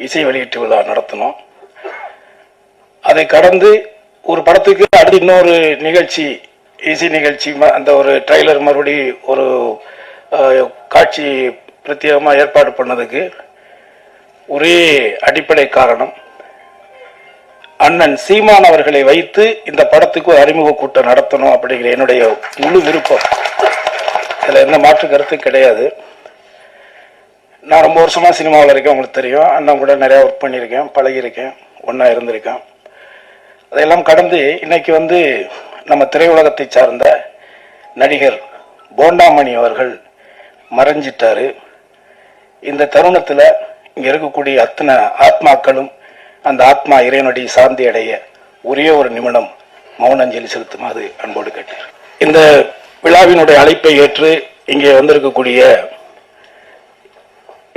இசை வெளியீட்டு விழா நடத்தினோம் அதை கடந்து ஒரு படத்துக்கு அடுத்து இன்னொரு நிகழ்ச்சி இசை நிகழ்ச்சி ம- அந்த ஒரு ட்ரைலர் மறுபடி ஒரு காட்சி பிரத்யேகமாக ஏற்பாடு பண்ணதுக்கு ஒரே அடிப்படை காரணம் அண்ணன் சீமான் அவர்களை வைத்து இந்த படத்துக்கு ஒரு அறிமுக கூட்டம் நடத்தணும் அப்படிங்கிற என்னுடைய முழு விருப்பம். இதில் எந்த மாற்று கருத்து கிடையாது. நான் ரொம்ப வருஷமாக சினிமாவில் இருக்கேன் உங்களுக்கு தெரியும். அண்ணன் கூட நிறையா ஒர்க் பண்ணியிருக்கேன் பழகியிருக்கேன் ஒன்றா இருந்திருக்கேன். அதையெல்லாம் கடந்து இன்னைக்கு வந்து நம்ம திரையுலகத்தை சார்ந்த நடிகர் போண்டாமணி அவர்கள் மறைஞ்சிட்டாரு. இந்த தருணத்தில் இங்கே இருக்கக்கூடிய அத்தனை ஆத்மாக்களும் அந்த ஆத்மா இறைவனுடைய சாந்தி அடைய ஒரே ஒரு நிமிடம் மௌனஞ்சலி செலுத்துமாறு அன்போடு கேட்டார் இந்த விழாவினுடைய அழைப்பை ஏற்று இங்கே வந்திருக்கக்கூடிய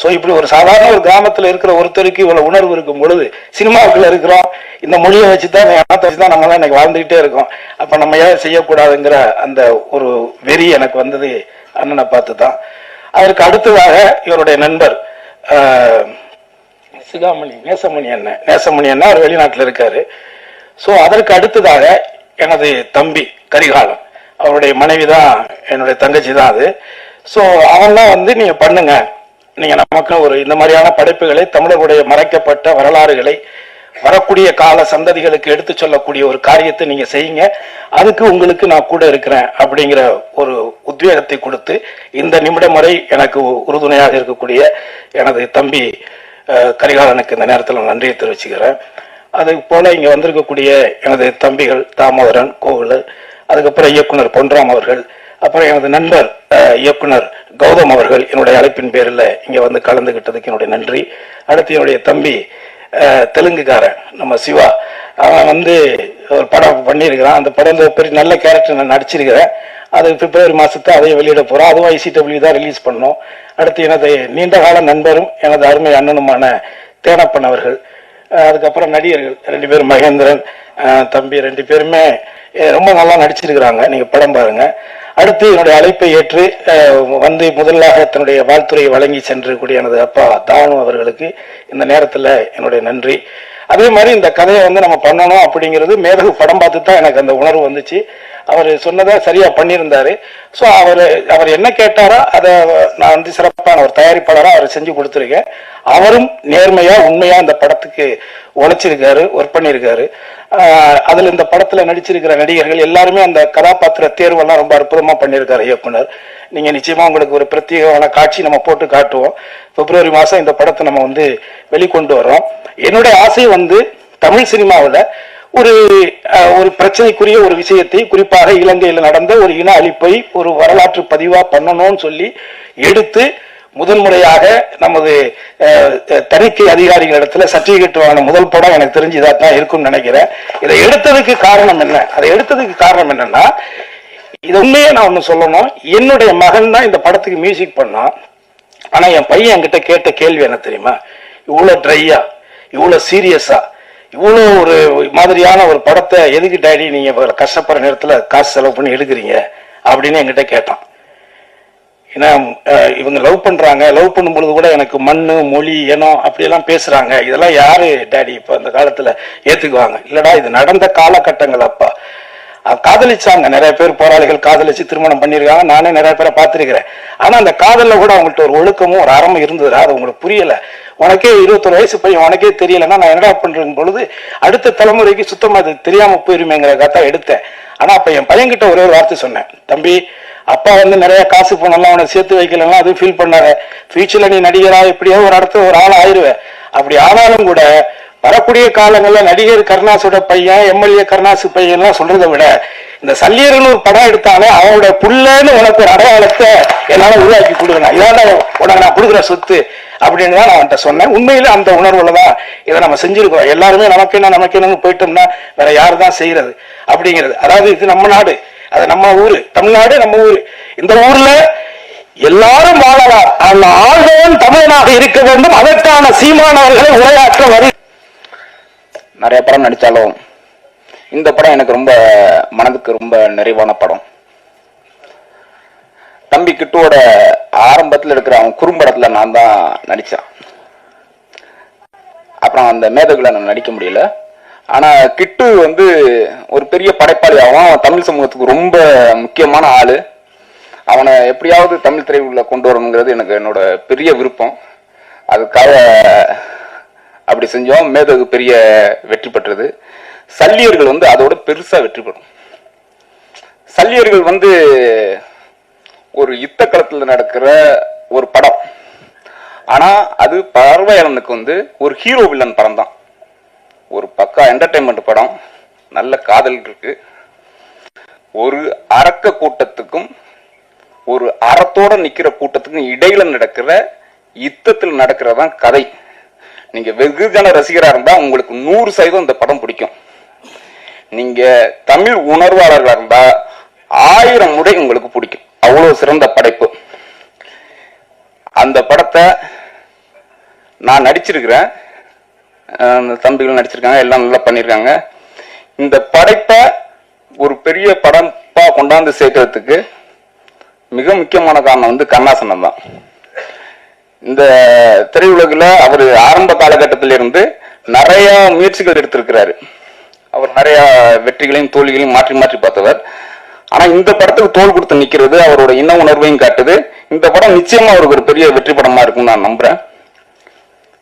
ஸோ இப்படி ஒரு சாதாரண ஒரு கிராமத்தில் இருக்கிற ஒருத்தருக்கு இவ்வளோ உணர்வு இருக்கும் பொழுது சினிமாவுக்குள்ள இருக்கிறோம். இந்த மொழியை வச்சு தான் இனத்தை வச்சுதான் நம்மளாம் எல்லாம் இன்னைக்கு வாழ்ந்துகிட்டே இருக்கோம். அப்போ நம்ம ஏன் செய்யக்கூடாதுங்கிற அந்த ஒரு வெறி எனக்கு வந்தது அண்ணனை பார்த்து தான் அதற்கு அடுத்ததாக இவருடைய நண்பர் சிகாமணி நேசமணி அண்ணன். நேசமணி அண்ணன் அவர் வெளிநாட்டில் இருக்காரு. ஸோ அதற்கு அடுத்ததாக எனது தம்பி கரிகாலன். அவருடைய மனைவி தான் என்னுடைய தங்கச்சி தான் அது. ஸோ அவன்லாம் வந்து நீங்கள் பண்ணுங்க. நீங்க நமக்கு ஒரு இந்த மாதிரியான படைப்புகளை தமிழருடைய மறைக்கப்பட்ட வரலாறுகளை வரக்கூடிய கால சந்ததிகளுக்கு எடுத்து சொல்லக்கூடிய ஒரு காரியத்தை நீங்க செய்யுங்க. அதுக்கு உங்களுக்கு நான் கூட இருக்கிறேன் அப்படிங்கிற ஒரு உத்வேகத்தை கொடுத்து இந்த நிமிடம் வரை எனக்கு உறுதுணையாக இருக்கக்கூடிய எனது தம்பி கரிகாலனுக்கு இந்த நேரத்தில் நான் நன்றியை தெரிவிச்சுக்கிறேன். அது போல இங்க வந்திருக்கக்கூடிய எனது தம்பிகள் தாமோதரன் கோவில் அதுக்கப்புறம் இயக்குனர் பொன்ராம் அவர்கள் அப்புறம் எனது நண்பர் இயக்குனர் கௌதம் அவர்கள் என்னுடைய அழைப்பின் பேரில் இங்கே வந்து கலந்துகிட்டதுக்கு என்னுடைய நன்றி. அடுத்து என்னுடைய தம்பி தெலுங்குக்காரன் நம்ம சிவா. அவன் வந்து ஒரு படம் பண்ணியிருக்கிறான். அந்த படம் பெரிய நல்ல கேரக்டர் நான் நடிச்சிருக்கிறேன். அது பிப்ரவரி மாதத்தை அதையும் வெளியிட போகிறான் அதுவும் ஐசிடபிள்யூ தான் ரிலீஸ் பண்ணோம் அடுத்து எனது நீண்ட கால நண்பரும் எனது அருமை அண்ணனுமான தேனப்பன் அவர்கள் அதுக்கப்புறம் நடிகர்கள் ரெண்டு பேரும் மகேந்திரன் தம்பி ரெண்டு பேருமே ரொம்ப நல்லா நடிச்சிருக்கிறாங்க. நீங்கள் படம் பாருங்கள் அடுத்து என்னுடைய அழைப்பை ஏற்று அஹ் வந்து முதலாக தன்னுடைய வாழ்த்துறையை வழங்கி சென்றக்கூடிய எனது அப்பா தானு அவர்களுக்கு இந்த நேரத்தில் என்னுடைய நன்றி. அதே மாதிரி இந்த கதையை வந்து நம்ம பண்ணணும் அப்படிங்கிறது மேதகு படம் பார்த்து தான் எனக்கு அந்த உணர்வு வந்துச்சு. அவர் சொன்னதை சரியா பண்ணியிருந்தாரு. ஸோ அவர் அவர் என்ன கேட்டாரோ அதை நான் வந்து சிறப்பான ஒரு தயாரிப்பாளராக அவர் செஞ்சு கொடுத்துருக்கேன். அவரும் நேர்மையா உண்மையா இந்த படத்துக்கு உழைச்சிருக்காரு ஒர்க் பண்ணியிருக்காரு. அதில் இந்த படத்தில் நடிச்சிருக்கிற நடிகர்கள் எல்லாருமே அந்த கதாபாத்திர தேர்வெல்லாம் ரொம்ப அற்புதமாக பண்ணியிருக்காரு இயக்குனர். நீங்கள் நிச்சயமாக உங்களுக்கு ஒரு பிரத்யேகமான காட்சி நம்ம போட்டு காட்டுவோம். பிப்ரவரி மாதம் இந்த படத்தை நம்ம வந்து வெளிக்கொண்டு வர்றோம். என்னுடைய ஆசை வந்து தமிழ் சினிமாவில் ஒரு ஒரு பிரச்சனைக்குரிய ஒரு விஷயத்தை குறிப்பாக இலங்கையில் நடந்த ஒரு இன அழிப்பை ஒரு வரலாற்று பதிவா பண்ணணும்னு சொல்லி எடுத்து முதன்முறையாக நமது தணிக்கை அதிகாரிகளிடத்துல சர்டிபிகேட் வாங்கின முதல் படம் எனக்கு தெரிஞ்சு இதாக தான் இருக்கும்னு நினைக்கிறேன். இதை எடுத்ததுக்கு காரணம் என்ன? அதை எடுத்ததுக்கு காரணம் என்னன்னா இது உண்மையே நான் ஒன்று சொல்லணும். என்னுடைய மகன் தான் இந்த படத்துக்கு மியூசிக் பண்ணான் ஆனால் என் பையன் என்கிட்ட கேட்ட கேள்வி என்ன தெரியுமா? இவ்வளோ ட்ரையா இவ்வளோ சீரியஸாக இவ்வளோ ஒரு மாதிரியான ஒரு படத்தை எதுக்கு டாடி நீங்கள் கஷ்டப்படுற நேரத்தில் காசு செலவு பண்ணி எடுக்கிறீங்க அப்படின்னு என்கிட்ட கேட்டான். ஏன்னா இவங்க லவ் பண்ணுறாங்க லவ் பண்ணும் பொழுது கூட எனக்கு மண் மொழி இனம் அப்படியெல்லாம் பேசுகிறாங்க இதெல்லாம் யார் டேடி இப்போ அந்த காலத்தில் ஏற்றுக்குவாங்க இல்லைடா இது நடந்த காலகட்டங்கள் அப்பா. காதலிச்சாங்க. நிறைய பேர் போராளிகள் காதலிச்சு திருமணம் பண்ணியிருக்காங்க. நானே நிறைய பேரை பார்த்துருக்கிறேன். ஆனா அந்த காதல்ல கூட அவங்கள்ட்ட ஒரு ஒழுக்கமும் ஒரு அறமும் இருந்ததுடா அது உங்களுக்கு புரியல. உனக்கே இருபத்தொரு வயசு பையன் உனக்கே தெரியலன்னா நான் என்னடா பண்றேன்? பொழுது அடுத்த தலைமுறைக்கு சுத்தமா அது தெரியாம போயிருமேங்கிற கதை எடுத்தேன். ஆனா அப்ப என் பையன்கிட்ட ஒரே ஒரு வார்த்தை சொன்னேன். தம்பி அப்பா வந்து நிறைய காசு பணம்லாம் அவனை சேர்த்து வைக்கலாம் அதுவும் ஃபீல் பண்ணாத. ஃபியூச்சர்ல நீ நடிகரா எப்படியாவது ஒரு இடத்துல ஒரு ஆள் ஆயிருவ. அப்படி ஆனாலும் கூட வரக்கூடிய காலங்கள்ல நடிகர் கருணாசோட பையன் எம்எல்ஏ கருணாசு பையன் சொல்றதை விட இந்த சல்லியர்னு ஒரு படம் எடுத்தாலே அவனோட புள்ளன்னு உனக்கு ஒரு அடையாளத்தை என்னால உருவாக்கி கொடுக்கணும். இதான் உனக்கு நான் கொடுக்குற சொத்து அப்படின்னு தான் நான் அவன்கிட்ட சொன்னேன். உண்மையில அந்த உணர்வுல தான் இதை நம்ம செஞ்சிருக்கோம். எல்லாருமே நமக்கு என்ன நமக்கு என்னன்னு போயிட்டோம்னா வேற யாரு தான் செய்யறது அப்படிங்கிறது. அதாவது இது நம்ம நாடு அது நம்ம ஊரு தமிழ்நாடு நம்ம ஊரு. இந்த ஊர்ல எல்லாரும் வாழலாம். அந்த ஆழ்வன் தமிழனாக இருக்க வேண்டும். அதற்கான சீமானவர்களை உரையாற்ற வரி நிறைய படம் நடிச்சாலும் இந்த படம் எனக்கு ரொம்ப மனதுக்கு ரொம்ப நிறைவான படம். தம்பி கிட்டுவோட ஆரம்பத்துல இருக்கிற அவன் குறும்படத்துல நான் தான் நடித்தேன் அப்புறம் அந்த மேதகுல நான் நடிக்க முடியல. ஆனா கிட்டு வந்து ஒரு பெரிய படைப்பாளி. அவன் தமிழ் சமூகத்துக்கு ரொம்ப முக்கியமான ஆள். அவனை எப்படியாவது தமிழ் திரையுள்ள கொண்டு வரணுங்கிறது எனக்கு என்னோட பெரிய விருப்பம். அதுக்காக அப்படி செஞ்சோம். மேதகு பெரிய வெற்றி பெற்றது. சல்லியர்கள் வந்து அதோட பெருசா வெற்றி பெறும் சல்லியர்கள் வந்து ஒரு யுத்த களத்துல நடக்கிற ஒரு படம். ஆனா அது பார்வையாளனுக்கு வந்து ஒரு ஹீரோ வில்லன் படம் தான். ஒரு பக்கா என்டர்டைன்மெண்ட் படம். நல்ல காதல் இருக்கு. ஒரு அரக்க கூட்டத்துக்கும் ஒரு அறத்தோட நிற்கிற கூட்டத்துக்கும் இடையில நடக்கிற யுத்தத்தில் நடக்கிறதான் கதை. நீங்க வெகுஜன ரசிகரா இருந்தா உங்களுக்கு நூறு சதவீதம் இந்த படம் பிடிக்கும். நீங்க தமிழ் உணர்வாளர்களா இருந்தா ஆயிரம் முறை உங்களுக்கு பிடிக்கும். அவ்வளவு சிறந்த படைப்பு. அந்த படத்தை நான் நடிச்சிருக்கிறேன். அந்த தம்பிகள் நடிச்சிருக்காங்க எல்லாம் நல்லா பண்ணியிருக்காங்க இந்த படைப்பை ஒரு பெரிய படப்பா கொண்டாந்து சேர்க்கறதுக்கு மிக முக்கியமான காரணம் வந்து கண்ணாசனம் தான். இந்த திரையுலகில் அவர் ஆரம்ப காலகட்டத்திலிருந்து நிறைய முயற்சிகள் எடுத்திருக்கிறாரு. அவர் நிறைய வெற்றிகளையும் தோல்விகளையும் மாற்றி மாற்றி பார்த்தவர். ஆனா இந்த படத்துக்கு தோல் கொடுத்து நிக்கிறது அவரோட இன உணர்வையும் காட்டுது. இந்த படம் நிச்சயமா அவருக்கு ஒரு பெரிய வெற்றி படமா இருக்கும்னு நான் நம்புறேன்.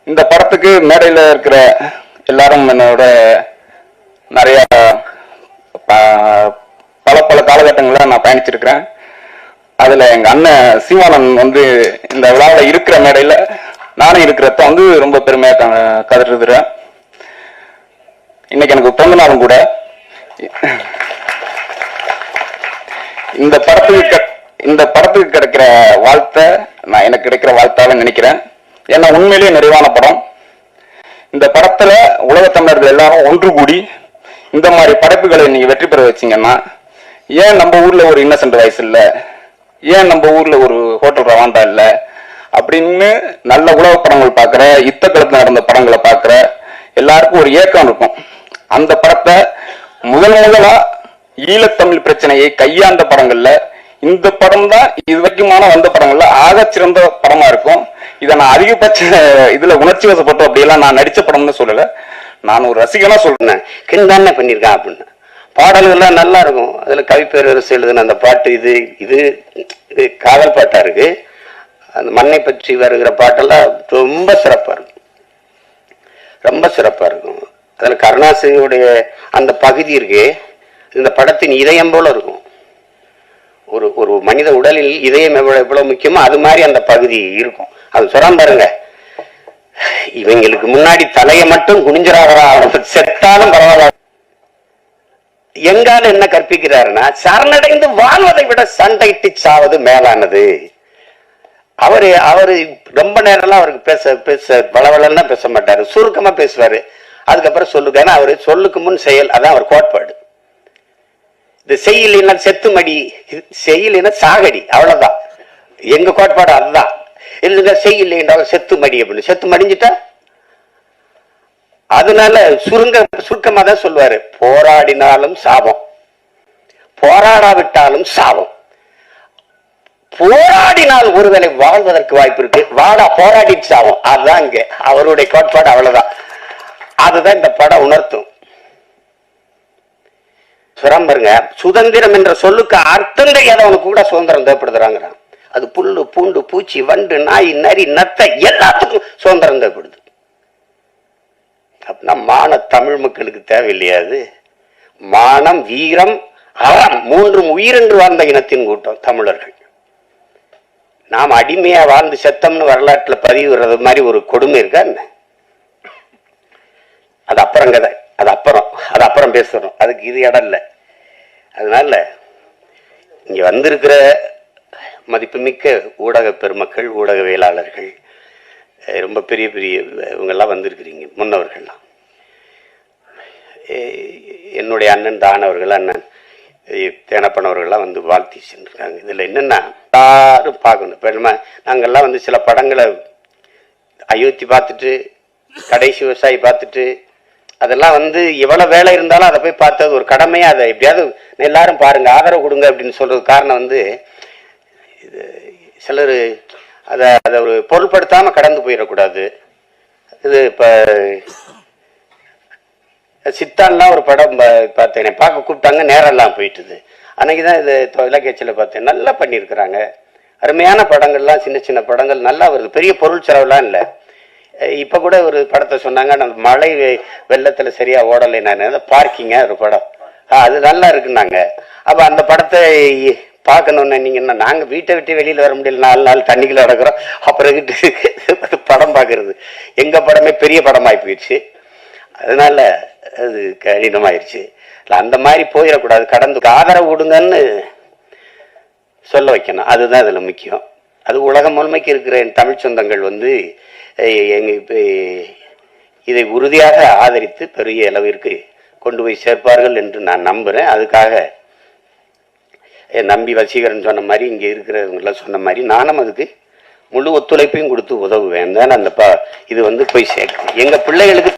இந்த படத்துக்கு மேடையில இருக்கிற எல்லாரும் என்னோட நிறைய ப- பல பல காலகட்டங்களில் நான் பயணிச்சிருக்கிறேன். அதுல எங்க அண்ணன் சீமானன் வந்து இந்த விழாவில் இருக்கிற மேடையில நானும் இருக்கிறத வந்து ரொம்ப பெருமையா க- கதறுதுறேன் இன்னைக்கு எனக்கு பிறந்த நாளும் கூட. இந்த படத்துக்கு இந்த படத்துக்கு கிடைக்கிற வாழ்த்தை நான் எனக்கு கிடைக்கிற வாழ்த்தால நினைக்கிறேன். ஏன்னா உண்மையிலேயே நிறைவான படம். இந்த படத்துல உலக தமிழர்கள் எல்லாரும் ஒன்று கூடி இந்த மாதிரி படைப்புகளை நீங்க வெற்றி பெற வச்சீங்கன்னா ஏன் நம்ம ஊர்ல ஒரு இன்னசென்ட் வயசு இல்லை? ஏன் நம்ம ஊர்ல ஒரு ஹோட்டல் ரவாண்டா இல்ல? அப்படின்னு நல்ல உலக படங்கள் பார்க்குற யுத்த களத்துல நடந்த படங்களை பார்க்குற எல்லாருக்கும் ஒரு ஏக்கம் இருக்கும். அந்த படத்தை முதல் முதலா ஈழத்தமிழ் பிரச்சனையை கையாண்ட படங்கள்ல இந்த படம் தான் இது வரைக்குமான வந்த படங்கள்ல ஆக சிறந்த படமா இருக்கும். இதை நான் அதிகபட்ச இதுல உணர்ச்சி வசப்பட்டு அப்படியெல்லாம் நான் நடிச்ச படம்னு சொல்லல. நான் ஒரு ரசிகனா சொல்றேன். கிண்டான பண்ணியிருக்கேன் அப்படின்னு. பாடல்கள்லாம் நல்லா இருக்கும் அதுல கவிப்பேரரசு பேரரசு எழுதின அந்த பாட்டு இது இது இது காதல் பாட்டா இருக்கு. அந்த மண்ணை பற்றி வருகிற பாட்டெல்லாம் ரொம்ப சிறப்பா இருக்கும். ரொம்ப சிறப்பாக இருக்கும். அதில் கருணாசிரியுடைய அந்த பகுதி இருக்கு. இந்த படத்தின் இதயம் போல இருக்கும். ஒரு ஒரு மனித உடலில் இதயம் எவ்வளவு எவ்வளவு முக்கியமோ அது மாதிரி அந்த பகுதி இருக்கும். அது சொல்றான் பாருங்க. இவங்களுக்கு முன்னாடி தலையை மட்டும் குனிஞ்சிராதரா செத்தாலும் பரவாயில்ல. எங்கால என்ன கற்பிக்கிறாருன்னா சரணடைந்து வாழ்வதை விட சண்டையிட்டு சாவது மேலானது. அவரு அவரு ரொம்ப நேரம்லாம் அவருக்கு பேச பேச வளவளன்னா பேச மாட்டாரு. சுருக்கமா பேசுவாரு. அதுக்கப்புறம் சொல்லுங்க. ஏன்னா அவரு சொல்லுக்கு முன் செயல் அதான் அவர் கோட்பாடு. இது செய்யலைன்னா செத்துமடி செய்யலைன்னா சாகடி அவ்வளவுதான். எங்க கோட்பாடு அதுதான். இல்லைங்க செய்யலைன்றாலும் செத்துமடி அப்படின்னு. செத்து மடிஞ்சிட்டா அதனால சுருங்க சுருக்கமா தான் சொல்லுவாரு. போராடினாலும் சாபம். போராடாவிட்டாலும் சாபம். போராடினால் ஒருவேளை வாழ்வதற்கு வாய்ப்பு இருக்கு. வாடா போராடி சாவும் அதுதான் இங்க. அவருடைய கோட்பாடு அவ்வளவுதான். அதுதான் இந்த படம் உணர்த்தும். சுரம்பருங்க சுதந்திரம் என்ற சொல்லுக்கு அர்த்தம் தெரியாதவனுக்கு கூட சுதந்திரம் தேவைப்படுதுறாங்கிறான் அது புல்லு பூண்டு பூச்சி வண்டு நாய் நரி நத்தை எல்லாத்துக்கும் சுதந்திரம் தேவைப்படுது. அப்படின்னா மான தமிழ் மக்களுக்கு தேவையில்லையா அது மானம் வீரம் அறம் மூன்றும் உயிரென்று வாழ்ந்த இனத்தின் கூட்டம் தமிழர்கள். நாம் அடிமையா வாழ்ந்து செத்தம்னு வரலாற்றுல பதிவுறது மாதிரி ஒரு கொடுமை இருக்கா என்ன? அது அப்புறம் கதை. அது அப்புறம் அது அப்புறம் பேசுறோம். அதுக்கு இது இடம் இல்லை. அதனால இங்க வந்திருக்கிற மதிப்புமிக்க ஊடக பெருமக்கள் ஊடகவியலாளர்கள் ரொம்ப பெரிய பெரிய இவங்கெல்லாம் வந்திருக்கிறீங்க முன்னவர்கள்லாம். என்னுடைய அண்ணன் தானவர்கள் அண்ணன் தேனப்பனவர்கள்லாம் வந்து வாழ்த்தி சென்றிருக்காங்க. இதில் என்னென்னா எல்லாரும் பார்க்கணும். இப்போ நம்ம நாங்கள்லாம் வந்து சில படங்களை அயோத்தி பார்த்துட்டு கடைசி விவசாயி பார்த்துட்டு அதெல்லாம் வந்து எவ்வளோ வேலை இருந்தாலும் அதை போய் பார்த்தது ஒரு கடமையாக அதை எப்படியாவது எல்லாரும் பாருங்கள் ஆதரவு கொடுங்க அப்படின்னு சொல்கிறது காரணம் வந்து இது சிலர் அதை அதை ஒரு பொருட்படுத்தாமல் கடந்து போயிடக்கூடாது. இது இப்போ சித்தான்லாம் ஒரு படம் பார்த்தேன் பார்க்க கூப்பிட்டாங்க நேரெல்லாம் போயிட்டுது. அன்னைக்கு தான் இது தொலைக்காட்சியில் பார்த்தேன். நல்லா பண்ணியிருக்கிறாங்க. அருமையான படங்கள்லாம் சின்ன சின்ன படங்கள் நல்லா வருது. பெரிய பொருள் செலவுலாம் இல்லை. இப்போ கூட ஒரு படத்தை சொன்னாங்க நம்ம மழை வெள்ளத்தில் சரியாக ஓடலை நான் பார்க்கிங்க ஒரு படம். ஆ, அது நல்லா இருக்குன்னாங்க. அப்போ அந்த படத்தை பார்க்கணுன்னு நீங்கள் என்ன நாங்கள் வீட்டை விட்டு வெளியில் வர முடியல. நாலு நாள் தண்ணிக்குள்ள நடக்கிறோம். அப்புறம் கிட்டு படம் பார்க்கறது. எங்கள் படமே பெரிய படமாகி போயிடுச்சு. அதனால் அது கடினமாயிருச்சு. இல்லை அந்த மாதிரி போயிடக்கூடாது. கடந்து ஆதரவு கொடுங்கன்னு சொல்ல வைக்கணும். அதுதான் அதில் முக்கியம். அது உலகம் முழுமைக்கு இருக்கிற என் தமிழ் சொந்தங்கள் வந்து எங்கள் இப்போ இதை உறுதியாக ஆதரித்து பெரிய அளவிற்கு கொண்டு போய் சேர்ப்பார்கள் என்று நான் நம்புகிறேன் அதுக்காக என் நம்பி வசீகரன் சொன்ன மாதிரி இங்கே இருக்கிறவங்களாம் சொன்ன மாதிரி நானும் அதுக்கு முழு ஒத்துழைப்பையும் கொடுத்து உதவுவேன். தான் அந்த ப இது வந்து போய் சேர்க்கு எங்கள் பிள்ளைகளுக்கு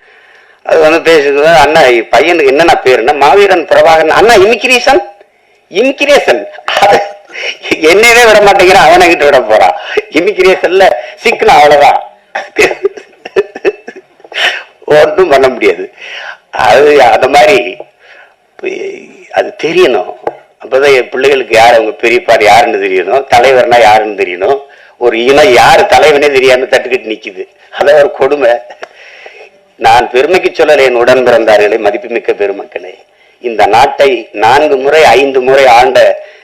அது வந்து பேசுகிறது அண்ணா பையனுக்கு என்னென்ன பேருன்னா மாவீரன் பிரபாகரன் அண்ணா இமிகிரேஷன் இன்கிரியேஷன் என்னவே விட மாட்டேங்கிறான் அவனை கிட்ட விட போறான் இமிகிரேஷன்ல சிக்கனம் அவ்வளவுதான். ஒன்றும் பண்ண முடியாது. அது அந்த மாதிரி அது தெரியணும். அப்போதான் என் பிள்ளைகளுக்கு யார் அவங்க பெரியப்பார் யாருன்னு தெரியணும் தலைவர்னா யாருன்னு தெரியணும் ஒரு இனம் யார் தலைவனே தெரியாமல் தட்டுக்கிட்டு நிற்கிது அதான் ஒரு கொடுமை. நான் பெருமைக்கு சொல்லலை என் உடன் பிறந்தார்களே மதிப்புமிக்க பெருமக்களே. இந்த நாட்டை நான்கு முறை ஐந்து முறை ஆண்ட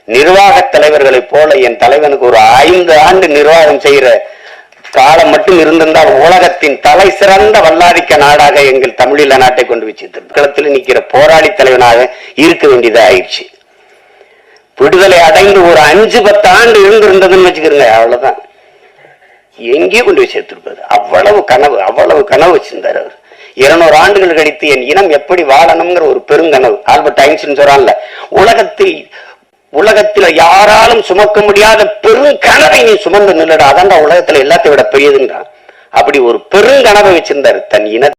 நிர்வாக தலைவர்களைப் போல என் தலைவனுக்கு ஒரு ஐந்து ஆண்டு நிர்வாகம் செய்கிற காலம் மட்டும் இருந்திருந்தால் உலகத்தின் தலை சிறந்த வல்லாதிக்க நாடாக எங்கள் தமிழீழ நாட்டை கொண்டு வச்சு களத்தில் நிற்கிற போராளி தலைவனாக இருக்க வேண்டியதாக ஆயிடுச்சு விடுதலை அடைந்து ஒரு அஞ்சு பத்து ஆண்டு இருந்திருந்ததுன்னு வச்சுக்கிறோங்க அவ்வளவுதான். எங்கேயும் கொண்டு போய் சேர்த்திருப்பாரு. அவ்வளவு கனவு அவ்வளவு கனவு வச்சிருந்தாரு அவர். இருநூறு ஆண்டுகள் கழித்து என் இனம் எப்படி வாழணுங்கிற ஒரு பெருங்கனவு. ஆல்பர்ட் ஐன்ஸ்டின் சொல்றான்ல உலகத்தில் உலகத்துல யாராலும் சுமக்க முடியாத பெருங்கனவை நீ சுமந்து நில்லடா. அதான்டா உலகத்துல எல்லாத்தையும் விட பெரியதுன்றான் அப்படி ஒரு பெருங்கனவை வச்சிருந்தாரு தன் இன